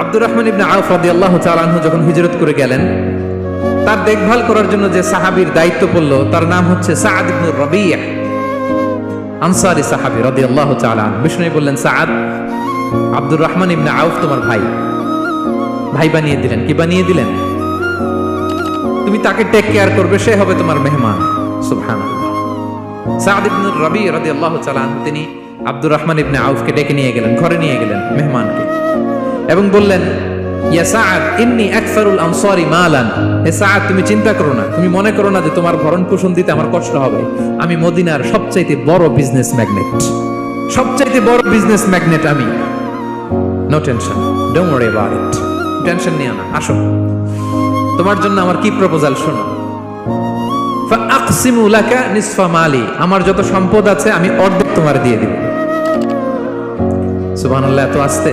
Abdur Rahman ibn Auf রাদিয়াল্লাহু তাআলা আনহু যখন হিজরত করে গেলেন, তার দেখভাল করার জন্য যে সাহাবীর দায়িত্ব পড়ল, তার নাম হচ্ছে ইবনে আনসারি সাহাবী রাদিয়াল্লাহু তাআলা বললেন আব্দুর রহমান ইবনে আউফ তোমার ভাই। ভাই বানিয়ে দিলেন। কি বানিয়ে দিলেন? তুমি তাকে টেক কেয়ার করবে, সে হবে তোমার মেহমান। সুবহানাল্লাহ। সাআদ ইবনে রাবি রাদিয়াল্লাহু তাআলা তিনি আব্দুর রহমান ইবনে আউফকে ডেকে নিয়ে গেলেন, ঘরে নিয়ে গেলেন মেহমানকে। এবং বললেন তুমি চিন্তা করো না। তুমি মনে করো না যে তোমার ভরণ পোষণ দিতে আমার কষ্ট হবে। আমি মদিনার সবচাইতে বড় বিজনেস ম্যাগনেট সবচাইতে বড় বিজনেস ম্যাগনেট আমি। নো টেনশন টেনশন না, আসো। তোমার জন্য আমার কি প্রপোজাল শোনো? নিসফা আমার যত সম্পদ আছে, আমি অর্ধেক তোমার দিয়ে দিব। সুবহানাল্লাহ, এত আসতে?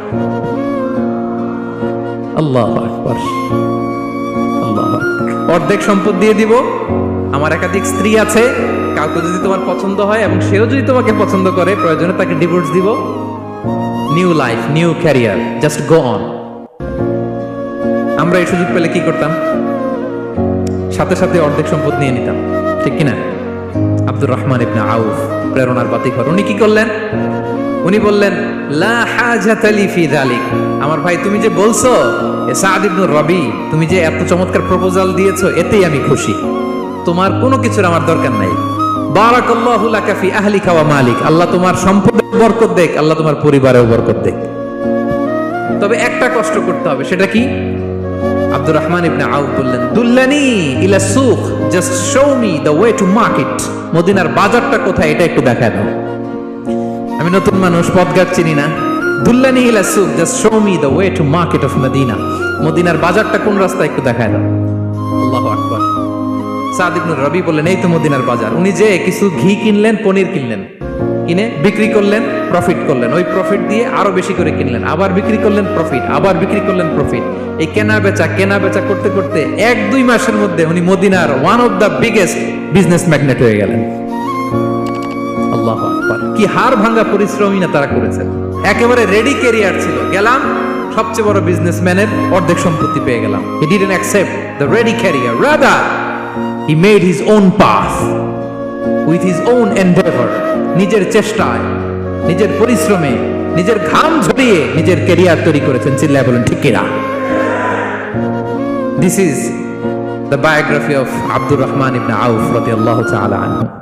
আল্লাহ আকবার। আল্লাহ অর্ধেক সম্পদ দিয়ে দিব। আমার একাধিক স্ত্রী আছে, কাউকে যদি তোমার পছন্দ হয় এবং সেও যদি তোমাকে পছন্দ করে, প্রয়োজনে তাকে ডিভোর্স দিব। New life new career just go on আমরা এই সুযোগ পেলে কি করতাম? সাথে সাথে অর্ধেক সম্পদ নিয়ে নিতাম। ঠিক কিনা? আব্দুর রহমান ইবনে আউফ, প্রেরণার বাতিঘর। উনি কি করলেন? উনি বললেন আমার ভাই, তুমি যে বলছো রবি, তুমি যে এত চমৎকার প্রপোজাল দিয়েছ, এতেই আমি খুশি। তোমার কোনো কিছুর আমার দরকার নাই। তবে একটা কষ্ট করতে হবে, সেটা কি? Abdur সুক just show me the way to market. মদিনার বাজারটা কোথায়, এটা একটু দেখায় দাও। আমি নতুন মানুষ পথঘাট চিনি না। Just show me the way to market of Medina মদিনার বাজারটা কোন রাস্তা একটু দেখায় আল্লাহু আকবার। সাদ ইবনে রবি বললেন, এই তো মদিনার বাজার। উনি যে কিছু ঘি কিনলেন, পনির কিনলেন। কিনে বিক্রি করলেন প্রফিট করলেন। ওই প্রফিট দিয়ে আরও বেশি করে কিনলেন। আবার বিক্রি করলেন প্রফিট আবার বিক্রি করলেন প্রফিট এই কেনা বেচা কেনা বেচা করতে করতে এক দুই মাসের মধ্যে উনি মদিনার one of the biggest business magnate হয়ে গেলেন। আল্লাহ কি হার ভাঙ্গা পরিশ্রমই না তারা করেছেন। একেবারে রেডি ছিল। গেলাম, সবচেয়ে বড় বিজনেসম্যানের অর্ধেক সম্পত্তি পেয়ে গেলাম। He didn't accept the ready career rather he made his own path with his own endeavour নিজের চেষ্টায়, নিজের পরিশ্রমে, নিজের ঘাম ঝরিয়ে নিজের ক্যারিয়ার তৈরি করেছেন, চিল্লায় বলেন, ঠিক কিনা? This is the biography of Abdur Rahman ibn Auf রাদিয়াল্লাহু তাআলা আনহু